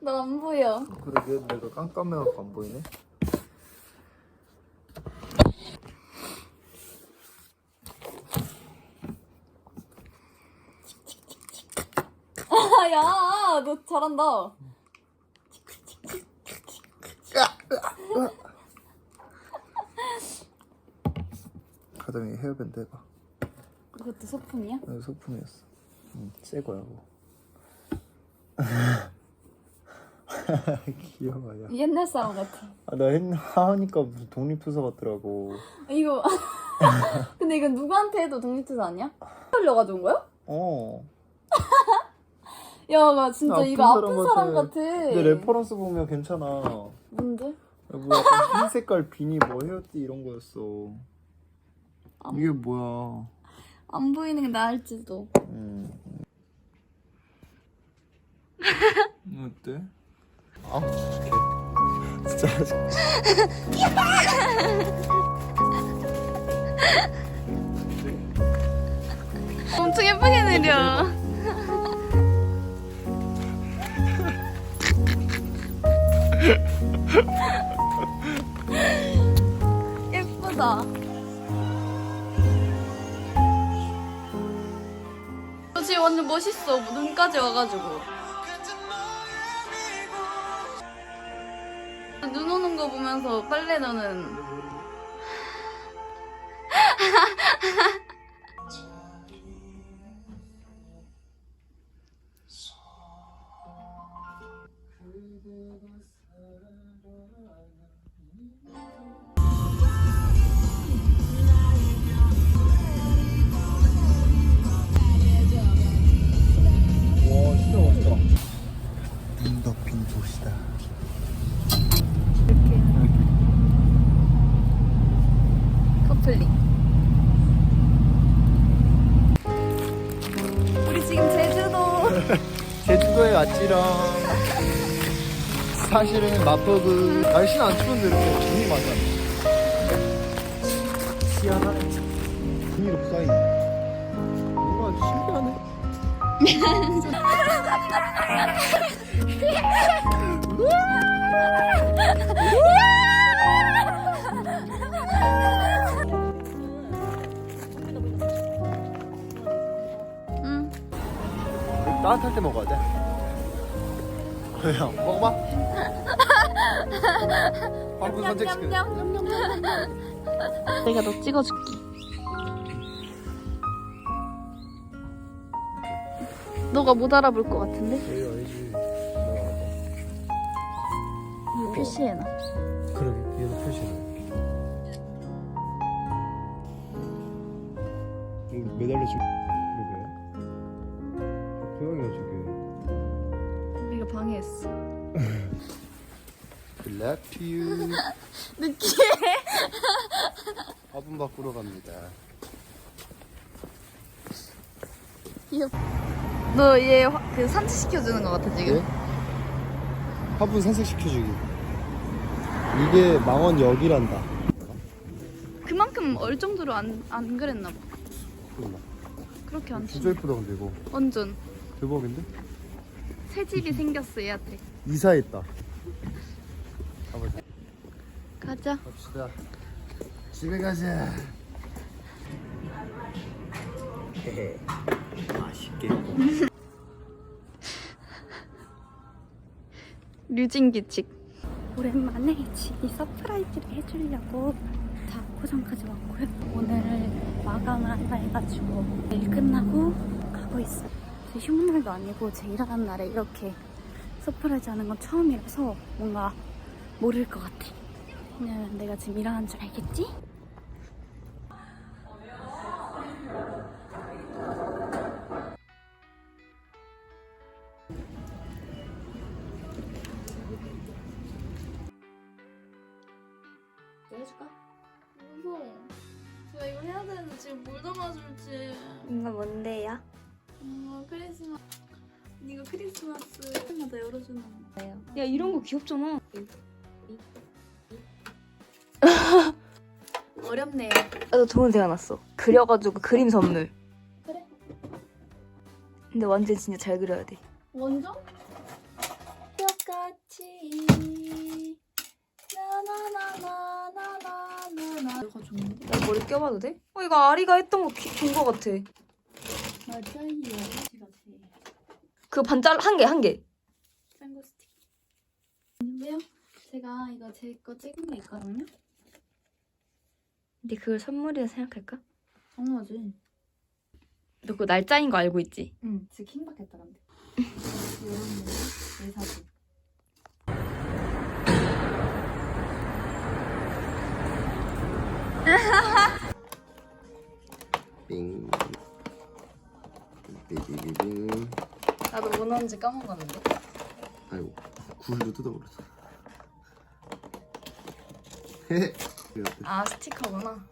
너안 보여. 그러게 내가 깜깜해갖고 안 보이네. 아, 야, 너 잘한다. 가정이 헤어밴드 해봐. 그것도 소품이야? 이거 소품이었어. 응, 새 거야 뭐. 귀여워 야. 옛날 사람 같아. 아, 나 했나 하니까 무슨 독립투사 같더라고. 이거. 근데 이건 누구한테 해도 독립투사 아니야? 흘려가지고 온 거야? 어. 야, 나 진짜 아픈 이거 아픈 사람 사람 같아. 근데 레퍼런스 보면 괜찮아. 뭔데? 뭐 약간 흰 색깔 비니 뭐 헤어띠 이런 거였어. 아. 이게 뭐야? 안 보이는 게 나을지도. 음. 어때? 아, 오케이. 진짜 엄청 예쁘게 내려. 예쁘다. 너 지금 완전 멋있어. 눈까지 와가지고. 눈 오는 거 보면서 빨래 너는 와 진짜 멋있다. 눈 덮인 도시다. 제주도에 왔지롱. 사실은 마포구 날씨는 안 추운데 이렇게 눈이 많이 왔네. 희한하네. 눈이 이렇게 쌓이네. 뭔가 신기하네. 응. 따뜻할 때 먹어야 돼. 그냥 먹어봐. 방금 산책시켜. 내가 너 찍어줄게. 너가 못 알아볼 것 같은데? 여기 아니지. 이거 표시해놔. 그러게 얘도 표시해. 매달려 줄 했어. You. 느끼해. 화분 바꾸러 갑니다. 너얘 그 산책 시켜주는 것 같아 지금. 네? 화분 산책시켜주기. 이게 망원역이란다. 그만큼 얼 정도로 안, 안 그랬나 봐. 그렇게 안 진짜 치. 예쁘다 근데 이거. 완전 대박인데? 새 집이 생겼어 얘한테. 이사했다. 가보자. 가자. 갑시다. 집에 가자. 헤헤. 맛있겠고. 류진기칙. 오랜만에 집이 서프라이즈를 해주려고 다 포장까지 왔고요. 오늘 마감한다 해가지고 일 끝나고 가고 있어요. 제 휴무 날도 아니고 제 일하는 날에 이렇게 서프라이즈 하는 건 처음이라서 뭔가 모를 것 같아. 왜냐면 내가 지금 일하는 줄 알겠지? 해줄까? 무서워. 저 이거 해야 되는데 지금 뭘 담아줄지. 이거 뭔데요? 어, 크리스마스. 이거 크리스마스 때마다 열어주는 거예요. 야 이런 거 귀엽잖아. 어렵네요. 나도 좋은 생각 났어. 그려가지고 그림 선물. 그래. 근데 완전 진짜 잘 그려야 돼. 완전? 똑같이 나나나나나나나. 이거 좋은데? 나 머리 껴봐도 돼? 어 이거 아리가 했던 거 좋은 거 같아. 맞아요. 제가 제일 그 반짤 한 개 한 개. 짱구 스틱. 근데요? 제가 이거 제 거 찍은 게 있거든요. 근데 그걸 선물이라 생각할까? 당연하지. 너그 날짜인 거 알고 있지? 응. 이런 거내 빙빙빙. 나도 뭐 넣은지 까먹었는데. 아이고 굴도 뜯어버렸어. 헤헤. 아 스티커구나.